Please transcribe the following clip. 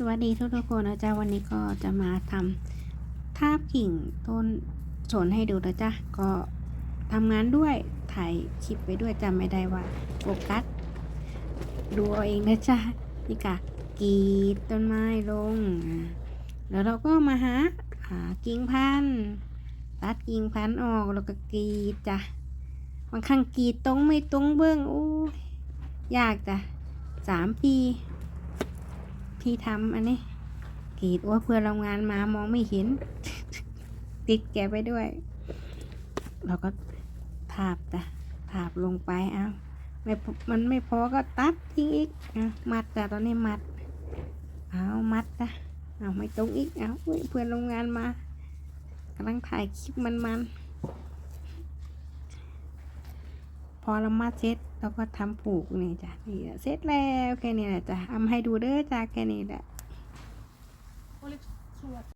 สวัสดีทุกทุกคนนะจ๊ะวันนี้ก็จะมาทำทาบกิ่งต้นสนให้ดูนะจ๊ะก็ทำงานด้วยถ่ายคลิปไปด้วยจำไม่ได้ว่าโฟกัสดูเอาเองนะจ๊ะนี่กะกีดต้นไม้ลง แล้วเราก็มาหาหากิ่งพันธุ์ตัดกิ่งพันธุ์ออกแล้วก็กีดจ้ะบางครั้งกีดตรงไม่ตรงเบื้องอู้ยยากจ้ะสามปี พี่ทำอันนี้กรีดว่าเพื่อนโรงงานมามองไม่เห็น ติดแกไปด้วย เราก็ทาบจ้ะทาบลงไปเอาไม่พอมันไม่พอก็ตัดทิ้งอีกเอามัดจ้ะตอนนี้มัด เอามัดจ้ะเอาไม่ตรงอีกเอาเพื่อนโรงงานมากำลังถ่ายคลิปมันๆพ อเรามาเสร็จเราก็ทำผูกนี่จ้ะนี่เซ็ตแล้วแค่นี้แหละจ้ะเอามาให้ดูเด้อจ้ะแค่นี้แหละ